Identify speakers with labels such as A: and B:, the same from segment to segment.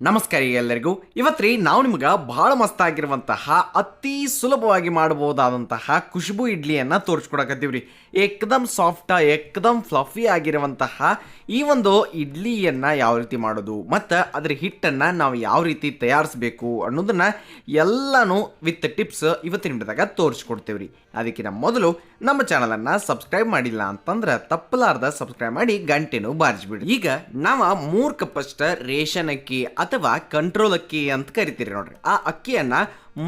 A: ನಮಸ್ಕಾರ ಎಲ್ಲರಿಗೂ. ಇವತ್ತು ರೀ ನಾವು ನಿಮ್ಗೆ ಭಾಳ ಮಸ್ತಾಗಿರುವಂತಹ, ಅತಿ ಸುಲಭವಾಗಿ ಮಾಡಬಹುದಾದಂತಹ ಖುಷ್ಬು ಇಡ್ಲಿಯನ್ನು ತೋರಿಸ್ಕೊಡಕತ್ತೀವಿ ರೀ ಏಕದಮ್ ಸಾಫ್ಟ, ಏಕದಮ್ ಫ್ಲಫಿ ಆಗಿರುವಂತಹ ಈ ಒಂದು ಇಡ್ಲಿಯನ್ನು ಯಾವ ರೀತಿ ಮಾಡೋದು, ಮತ್ತು ಅದರ ಹಿಟ್ಟನ್ನು ನಾವು ಯಾವ ರೀತಿ ತಯಾರಿಸಬೇಕು ಅನ್ನೋದನ್ನು ಎಲ್ಲನೂ ವಿತ್ ಟಿಪ್ಸ್ ಇವತ್ತಿನ ತೋರ್ಸಿ ತೋರಿಸ್ಕೊಡ್ತೇವೆ ರೀ ಅದಕ್ಕಿಂತ ಮೊದಲು ನಮ್ಮ ಚಾನಲನ್ನು ಸಬ್ಸ್ಕ್ರೈಬ್ ಮಾಡಿಲ್ಲ ಅಂತಂದ್ರೆ ತಪ್ಪಲಾರ್ದ ಸಬ್ಸ್ಕ್ರೈಬ್ ಮಾಡಿ, ಗಂಟೆನೂ ಬಾರಿಸ್ಬಿಡಿ ಈಗ ನಾವು ಮೂರು ಕಪ್ಪಷ್ಟ ರೇಷನ್ ಅಕ್ಕಿ ಅಥವಾ ಕಂಟ್ರೋಲ್ ಅಕ್ಕಿ ಅಂತ ಕರಿತೀರಿ ನೋಡ್ರಿ. ಆ ಅಕ್ಕಿಯನ್ನ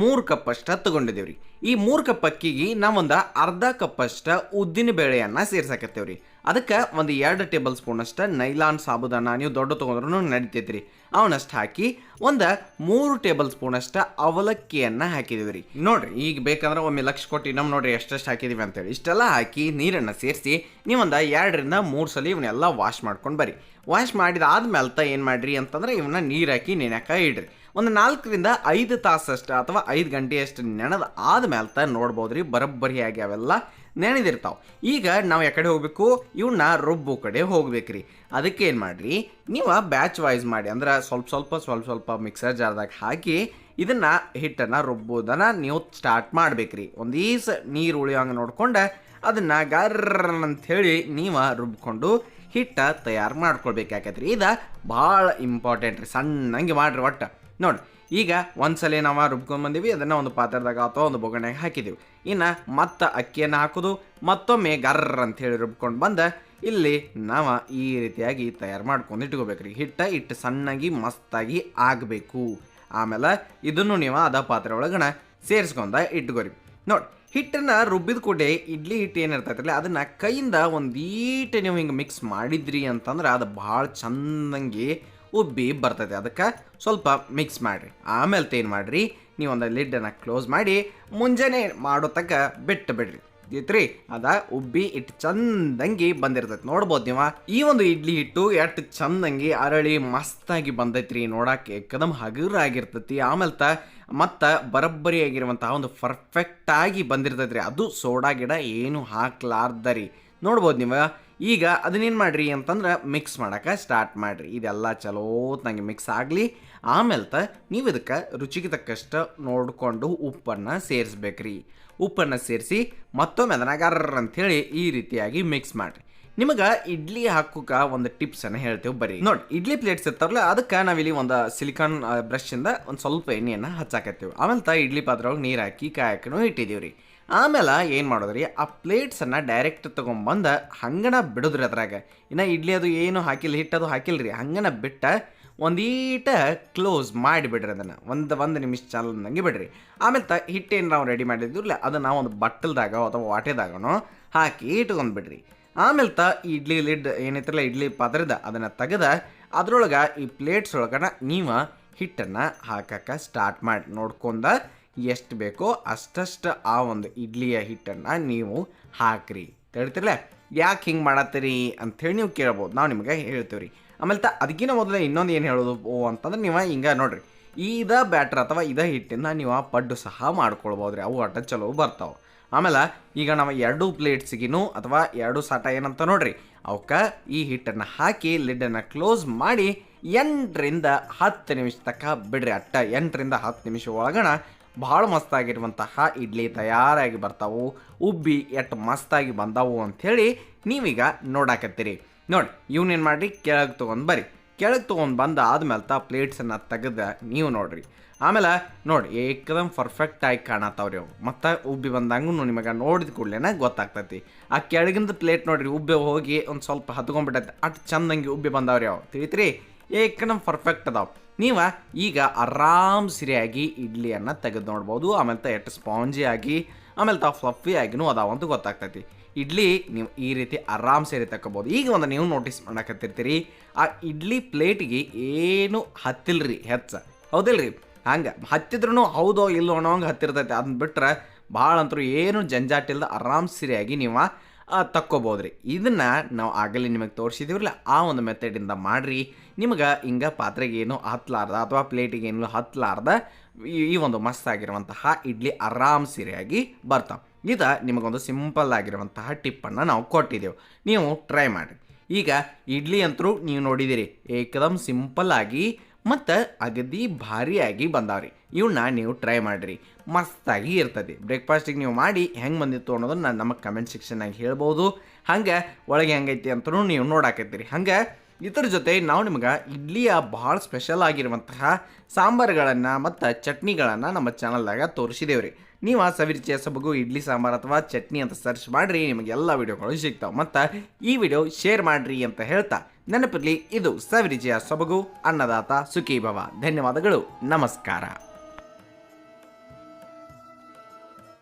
A: ಮೂರು ಕಪ್ಪಷ್ಟ ತಗೊಂಡಿದ್ದೇವ್ರಿ ಈ ಮೂರು ಕಪ್ ಅಕ್ಕಿಗೆ ನಾವೊಂದು ಅರ್ಧ ಕಪ್ಪಷ್ಟ ಉದ್ದಿನ ಬೇಳೆಯನ್ನು ಸೇರ್ಸಾಕತ್ತೇವ್ರಿ. ಅದಕ್ಕೆ ಒಂದು ಎರಡು ಟೇಬಲ್ ಸ್ಪೂನಷ್ಟು ನೈಲಾನ್ ಸಾಬುದಾನ ನೀವು ದೊಡ್ಡ ತೊಗೊಂಡ್ರೂ ನಡಿತೈತ್ರಿ. ಅವನಷ್ಟು ಹಾಕಿ ಒಂದು ಮೂರು ಟೇಬಲ್ ಸ್ಪೂನಷ್ಟು ಅವಲಕ್ಕಿಯನ್ನು ಹಾಕಿದೀವಿ ರೀ ನೋಡಿರಿ, ಈಗ ಬೇಕಂದ್ರೆ ಒಮ್ಮೆ ಲಕ್ಷ ಕೊಟ್ಟು ನಮ್ಮ ನೋಡಿರಿ ಎಷ್ಟೆಷ್ಟು ಹಾಕಿದೀವಿ ಅಂತೇಳಿ. ಇಷ್ಟೆಲ್ಲ ಹಾಕಿ ನೀರನ್ನು ಸೇರಿಸಿ ನೀವೊಂದು ಎರಡರಿಂದ ಮೂರು ಸಲ ಇವನ್ನೆಲ್ಲ ವಾಶ್ ಮಾಡ್ಕೊಂಡು ಬರ್ರಿ. ವಾಶ್ ಮಾಡಿದ ಆದ್ಮೇಲೆ ಏನು ಮಾಡಿರಿ ಅಂತಂದ್ರೆ ಇವನ್ನ ನೀರು ಹಾಕಿ ನೆನೆಕ ಇಡ್ರಿ. ಒಂದು ನಾಲ್ಕರಿಂದ ಐದು ತಾಸಷ್ಟು ಅಥವಾ ಐದು ಗಂಟೆಯಷ್ಟು ನೆನೆದ ನೋಡ್ಬೋದು ರೀ ಬರೋಬ್ಬರಿಯಾಗಿ ಅವೆಲ್ಲ ನೆನೆದಿರ್ತಾವೆ ಈಗ ನಾವು ಯಾಕಡೆ ಹೋಗಬೇಕು? ಇವನ್ನ ರುಬ್ಬು ಕಡೆ ಹೋಗ್ಬೇಕ್ರಿ. ಅದಕ್ಕೆ ಏನು ಮಾಡಿರಿ? ನೀವು ಬ್ಯಾಚ್ ವೈಸ್ ಮಾಡಿ ಅಂದ್ರೆ ಸ್ವಲ್ಪ ಸ್ವಲ್ಪ ಸ್ವಲ್ಪ ಸ್ವಲ್ಪ ಮಿಕ್ಸರ್ ಜಾರ್ದಾಗ ಹಾಕಿ ಇದನ್ನು ಹಿಟ್ಟನ್ನು ರುಬ್ಬೋದನ್ನು ನೀವು ಸ್ಟಾರ್ಟ್ ಮಾಡ್ಬೇಕ್ರಿ. ಒಂದು ಈಸ್ ನೀರು ಉಳಿಯೋಂಗೆ ನೋಡ್ಕೊಂಡು ಅದನ್ನ ಗರ್ರ ಹೇಳಿ ನೀವು ರುಬ್ಕೊಂಡು ಹಿಟ್ಟ ತಯಾರು ಮಾಡ್ಕೊಳ್ಬೇಕಾಕೈತ್ರಿ. ಇದು ಭಾಳ ಇಂಪಾರ್ಟೆಂಟ್ ರೀ. ಸಣ್ಣಂಗೆ ಮಾಡಿರಿ ಒಟ್ಟು. ನೋಡಿ, ಈಗ ಒಂದ್ಸಲ ನಾವು ರುಬ್ಕೊಂಡು ಬಂದೀವಿ, ಅದನ್ನು ಒಂದು ಪಾತ್ರದಾಗ ಅಥವಾ ಒಂದು ಬೊಗಣೆಗೆ ಹಾಕಿದ್ದೀವಿ ಇನ್ನು ಮತ್ತೆ ಅಕ್ಕಿಯನ್ನು ಹಾಕೋದು, ಮತ್ತೊಮ್ಮೆ ಗರ್ರ ಅಂತ ಹೇಳಿ ರುಬ್ಕೊಂಡು ಬಂದ, ಇಲ್ಲಿ ನಾವು ಈ ರೀತಿಯಾಗಿ ತಯಾರು ಮಾಡ್ಕೊಂಡು ಇಟ್ಕೋಬೇಕ್ರಿ. ಹಿಟ್ಟ ಇಟ್ಟು ಸಣ್ಣಾಗಿ, ಮಸ್ತಾಗಿ ಆಗಬೇಕು. ಆಮೇಲೆ ಇದನ್ನು ನೀವು ಅದ ಪಾತ್ರೆ ಒಳಗಣ ಸೇರಿಸ್ಕೊಂಡ ಇಟ್ಕೋರಿ. ನೋಡಿ, ಹಿಟ್ಟನ್ನು ರುಬ್ಬಿದ ಕೂಡೆ ಇಡ್ಲಿ ಹಿಟ್ಟು ಏನಿರ್ತೈತಲ್ಲ ಅದನ್ನ ಕೈಯಿಂದ ಒಂದು ಈಟ ನೀವು ಹಿಂಗೆ ಮಿಕ್ಸ್ ಮಾಡಿದ್ರಿ ಅಂತಂದ್ರೆ ಅದು ಭಾಳ ಚಂದಂಗಿ ಉಬ್ಬಿ ಬರ್ತದೆ ಅದಕ್ಕೆ ಸ್ವಲ್ಪ ಮಿಕ್ಸ್ ಮಾಡಿರಿ. ಆಮೇಲೆ ಏನು ಮಾಡಿರಿ? ನೀವು ಒಂದು ಲಿಡ್ಡನ್ನು ಕ್ಲೋಸ್ ಮಾಡಿ, ಮುಂಜಾನೆ ಮಾಡೋ ಬಿಟ್ಟು ಬಿಡ್ರಿ. ಐತ್ರಿ ಅದ ಉಬ್ಬಿ ಇಟ್ಟು ಚಂದಂಗಿ ಬಂದಿರ್ತೈತಿ. ನೋಡ್ಬೋದು ನೀವು? ಈ ಒಂದು ಇಡ್ಲಿ ಹಿಟ್ಟು ಎಷ್ಟು ಚಂದಂಗಿ, ಅರಳಿ, ಮಸ್ತಾಗಿ ಬಂದೈತ್ರಿ. ನೋಡಕ್ಕೆ ಕದಮ್ ಹಗುರಾಗಿರ್ತೈತಿ. ಆಮೇಲೆ ತ ಮತ್ತು ಬರಬ್ಬರಿ ಆಗಿರುವಂತಹ ಒಂದು ಪರ್ಫೆಕ್ಟ್ ಆಗಿ ಬಂದಿರ್ತೈತ್ರಿ. ಅದು ಸೋಡಾ ಗಿಡ ಏನು ಹಾಕ್ಲಾರ್ದ ರೀ ನೋಡ್ಬೋದು ನೀವು? ಈಗ ಅದನ್ನೇನು ಮಾಡ್ರಿ ಅಂತಂದ್ರೆ ಮಿಕ್ಸ್ ಮಾಡಕ್ಕೆ ಸ್ಟಾರ್ಟ್ ಮಾಡಿರಿ. ಇದೆಲ್ಲ ಚಲೋ ಮಿಕ್ಸ್ ಆಗಲಿ. ಆಮೇಲೆ ನೀವು ಇದಕ್ಕೆ ರುಚಿಗೆ ತಕ್ಕಷ್ಟು ನೋಡಿಕೊಂಡು ಉಪ್ಪನ್ನು ಸೇರಿಸ್ಬೇಕ್ರಿ. ಉಪ್ಪನ್ನು ಸೇರಿಸಿ ಮತ್ತೊಮ್ಮೆ ಅದನ್ನಾಗಾರ ಅಂಥೇಳಿ ಈ ರೀತಿಯಾಗಿ ಮಿಕ್ಸ್ ಮಾಡಿರಿ. ನಿಮಗೆ ಇಡ್ಲಿ ಹಾಕೋಕೆ ಒಂದು ಟಿಪ್ಸ್ ಅನ್ನ ಹೇಳ್ತೇವೆ ಬರೀ. ನೋಡಿ ಇಡ್ಲಿ ಪ್ಲೇಟ್ಸ್ ಇರ್ತಾರಲ್ಲ ಅದಕ್ಕೆ ನಾವಿಲ್ಲಿ ಒಂದು ಸಿಲಿಕಾನ್ ಬ್ರಷಿಂದ ಒಂದು ಸ್ವಲ್ಪ ಎಣ್ಣೆಯನ್ನು ಹಚ್ಚಾಕತ್ತೀವಿ. ಆಮೇಲೆ ತಾ ಇಡ್ಲಿ ಪಾತ್ರೊಳಗೆ ನೀರು ಹಾಕಿ ಕಾಯಕನು ಇಟ್ಟಿದ್ದೀವಿ ರೀ ಆಮೇಲೆ ಏನು ಮಾಡೋದ್ರಿ ಆ ಪ್ಲೇಟ್ಸನ್ನು ಡೈರೆಕ್ಟ್ ತೊಗೊಂಬಂದು ಹಂಗನ ಬಿಡೋದ್ರಿ ಅದ್ರಾಗ. ಇನ್ನು ಇಡ್ಲಿ ಅದು ಏನು ಹಾಕಿಲ್ಲ ಹಿಟ್ಟದು ಹಾಕಿಲ್ರಿ. ಹಂಗನ ಬಿಟ್ಟ ಒಂದೀಟ ಕ್ಲೋಸ್ ಮಾಡಿಬಿಡ್ರಿ ಅದನ್ನು. ಒಂದು ಒಂದು ನಿಮಿಷ ಚಾಲಂದಂಗೆ ಬಿಡ್ರಿ. ಆಮೇಲೆ ತ ಹಿಟ್ಟೇನು ನಾವು ರೆಡಿ ಮಾಡಿದ್ವಿಲ್ಲ ಅದನ್ನು ಒಂದು ಬಟ್ಟಲ್ದಾಗ ಅಥವಾ ವಾಟೆದಾಗನೋ ಹಾಕಿ ಇಟ್ಕೊಂಡು ಬಿಡ್ರಿ ಆಮೇಲೆ ತ ಇಡ್ಲಿ ಲಿಡ್ ಏನೈತ್ರಲ್ಲ ಇಡ್ಲಿ ಪಾತ್ರದ ಅದನ್ನು ತೆಗೆದ, ಅದ್ರೊಳಗೆ ಈ ಪ್ಲೇಟ್ಸ್ ಒಳಗನ ನೀವು ಹಿಟ್ಟನ್ನು ಹಾಕಕ್ಕೆ ಸ್ಟಾರ್ಟ್ ಮಾಡಿ. ನೋಡ್ಕೊಂಡ ಎಷ್ಟು ಬೇಕೋ ಅಷ್ಟಷ್ಟು ಆ ಒಂದು ಇಡ್ಲಿಯ ಹಿಟ್ಟನ್ನು ನೀವು ಹಾಕ್ರಿ. ಹೇಳ್ತಿರಲ್ಲ ಯಾಕೆ ಹಿಂಗೆ ಮಾಡತ್ತೀರಿ ಅಂಥೇಳಿ ನೀವು ಕೇಳ್ಬೋದು. ನಾವು ನಿಮಗೆ ಹೇಳ್ತೀವಿ ರೀ ಆಮೇಲೆ ತ ಅದಕ್ಕಿಂತ ಮೊದಲು ಇನ್ನೊಂದು ಏನು ಹೇಳೋದು? ಓ ಅಂತಂದ್ರೆ ನೀವು ಹಿಂಗೆ ನೋಡ್ರಿ. ಇದ ಬ್ಯಾಟ್ರ್ ಅಥವಾ ಇದ ಹಿಟ್ಟಿಂದ ನೀವು ಪಡ್ಡು ಸಹ ಮಾಡ್ಕೊಳ್ಬೋದು ರೀ ಅವು ಅಟ ಚಲೋ ಬರ್ತಾವೆ. ಆಮೇಲೆ ಈಗ ನಾವು ಎರಡು ಪ್ಲೇಟ್ಸಿಗಿನೂ ಅಥವಾ ಎರಡು ಸಾಟ ಏನಂತ ನೋಡ್ರಿ. ಅವಕ್ಕೆ ಈ ಹಿಟ್ಟನ್ನು ಹಾಕಿ ಲಿಡ್ಡನ್ನು ಕ್ಲೋಸ್ ಮಾಡಿ ಎಂಟರಿಂದ ಹತ್ತು ನಿಮಿಷ ತನಕ ಬಿಡ್ರಿ ಅಟ್ಟ. ಎಂಟರಿಂದ ಹತ್ತು ನಿಮಿಷ ಒಳಗಣ ಭಾಳ ಮಸ್ತಾಗಿರುವಂತಹ ಇಡ್ಲಿ ತಯಾರಾಗಿ ಬರ್ತಾವು. ಉಬ್ಬಿ ಎಷ್ಟು ಮಸ್ತಾಗಿ ಬಂದಾವು ಅಂಥೇಳಿ ನೀವೀಗ ನೋಡಾಕತ್ತೀರಿ. ನೋಡಿ ಇವನೇನು ಮಾಡಿರಿ? ಕೆಳಗೆ ತೊಗೊಂಡು ಬರ್ರಿ. ಕೆಳಗೆ ತೊಗೊಂಡು ಬಂದ ಆದ್ಮೇಲೆ ತಾ ಪ್ಲೇಟ್ಸನ್ನು ತೆಗೆದ ನೀವು ನೋಡ್ರಿ. ಆಮೇಲೆ ನೋಡಿ ಏಕದಮ್ ಪರ್ಫೆಕ್ಟಾಗಿ ಕಾಣತ್ತಾವ್ರಿ ಅವು. ಮತ್ತು ಉಬ್ಬಿ ಬಂದಂಗೂ ನಿಮಗೆ ನೋಡಿದ ಕೂಡಲೇ ಗೊತ್ತಾಗ್ತೈತಿ. ಆ ಕೆಳಗಿಂದ ಪ್ಲೇಟ್ ನೋಡ್ರಿ, ಉಬ್ಬಿ ಹೋಗಿ ಒಂದು ಸ್ವಲ್ಪ ಹತ್ಕೊಂಡ್ಬಿಟ್ಟೈತೆ. ಅಷ್ಟು ಚಂದಂಗೆ ಉಬ್ಬಿ ಬಂದಾವ್ರಿ ಅವು. ತಿಳಿತ್ರಿ? ಏಕದಮ್ ಪರ್ಫೆಕ್ಟ್ ಅದಾವ. ನೀವು ಈಗ ಆರಾಮ್ ಸಿರಿಯಾಗಿ ಇಡ್ಲಿಯನ್ನು ತೆಗೆದು ನೋಡ್ಬೋದು. ಆಮೇಲೆ ತ ಎಷ್ಟು ಸ್ಪಾಂಜಿ ಆಗಿ, ಆಮೇಲೆ ತಾ ಫ್ಲಫಿ ಆಗಿನೂ ಅದಾವ ಅಂತ ಗೊತ್ತಾಗ್ತೈತಿ. ಇಡ್ಲಿ ನೀವು ಈ ರೀತಿ ಆರಾಮ್ ಸೇರಿ ತಗೋಬೋದು ಈಗ ಒಂದು ನೀವು ನೋಟಿಸ್ ಮಾಡಕತ್ತಿರ್ತೀರಿ, ಆ ಇಡ್ಲಿ ಪ್ಲೇಟಿಗೆ ಏನು ಹತ್ತಿಲ್ರಿ ಹೆಚ್ಚ? ಹೌದಿಲ್ರಿ? ಹಂಗೆ. ಹತ್ತಿದ್ರೂ ಹೌದೋ ಇಲ್ಲೋ ಅನ್ನೋಂಗೆ ಹತ್ತಿರ್ತೈತೆ. ಅದನ್ನ ಬಿಟ್ರೆ ಭಾಳ ಅಂತರೂ ಏನು ಜಂಜಾಟಿಲ್ದ ಆರಾಮ್ ಸಿರಿಯಾಗಿ ನೀವು ತಕ್ಕೋಬೋದ್ರಿ. ಇದನ್ನು ನಾವು ಆಗಲೇ ನಿಮಗೆ ತೋರಿಸಿದೀವ್ರಲ್ಲ, ಆ ಒಂದು ಮೆಥಡಿಂದ ಮಾಡ್ರಿ. ನಿಮಗೆ ಹಿಂಗೆ ಪಾತ್ರೆಗೆ ಏನು ಹತ್ತಲಾರ್ದ ಅಥವಾ ಪ್ಲೇಟಿಗೆ ಏನು ಹತ್ತಲಾರ್ದ ಈ- ಒಂದು ಮಸ್ತ್ ಆಗಿರುವಂತಹ ಇಡ್ಲಿ ಆರಾಮ್ ಸಿರಿಯಾಗಿ ಬರ್ತಾವೆ. ಇದು ನಿಮಗೊಂದು ಸಿಂಪಲ್ ಆಗಿರುವಂತಹ ಟಿಪ್ಪನ್ನು ನಾವು ಕೊಟ್ಟಿದ್ದೆವು ನೀವು ಟ್ರೈ ಮಾಡಿ. ಈಗ ಇಡ್ಲಿ ಅಂತರೂ ನೀವು ನೋಡಿದಿರಿ, ಏಕದಮ್ ಸಿಂಪಲ್ ಆಗಿ ಮತ್ತು ಅಗದಿ ಭಾರಿಯಾಗಿ ಬಂದಾವ್ರಿ. ಇವನ್ನ ನೀವು ಟ್ರೈ ಮಾಡಿರಿ. ಮಸ್ತಾಗಿ ಇರ್ತದೆ. ಬ್ರೇಕ್ಫಾಸ್ಟಿಗೆ ನೀವು ಮಾಡಿ ಹೆಂಗೆ ಬಂದಿತ್ತು ಅನ್ನೋದನ್ನು ನಮ್ಮ ಕಮೆಂಟ್ ಸೆಕ್ಷನ್ನಾಗಿ ಹೇಳ್ಬೋದು. ಹಂಗೆ ಒಳಗೆ ಹೆಂಗೈತಿ ಅಂತಲೂ ನೀವು ನೋಡಾಕತ್ತೀರಿ. ಹಂಗೆ ಇದ್ರ ಜೊತೆ ನಾವು ನಿಮ್ಗೆ ಇಡ್ಲಿಯ ಭಾಳ ಸ್ಪೆಷಲ್ ಆಗಿರುವಂತಹ ಸಾಂಬಾರುಗಳನ್ನು ಮತ್ತು ಚಟ್ನಿಗಳನ್ನು ನಮ್ಮ ಚಾನಲ್ದಾಗ ತೋರಿಸಿದೇವ್ರಿ. ನೀವು ಆ ಸವಿರುಚಿಯ ಸಬಗು ಇಡ್ಲಿ ಸಾಂಬಾರು ಅಥವಾ ಚಟ್ನಿ ಅಂತ ಸರ್ಚ್ ಮಾಡಿರಿ, ನಿಮಗೆ ಎಲ್ಲ ವಿಡಿಯೋಗಳು ಸಿಗ್ತಾವೆ. ಮತ್ತು ಈ ವಿಡಿಯೋ ಶೇರ್ ಮಾಡಿರಿ ಅಂತ ಹೇಳ್ತಾ ನೆನಪಿರಲಿ, ಇದು ಸವಿರುಚಿಯ ಸೊಬಗು ಅನ್ನದಾತ ಸುಖೀಭವ. ಧನ್ಯವಾದಗಳು, ನಮಸ್ಕಾರ.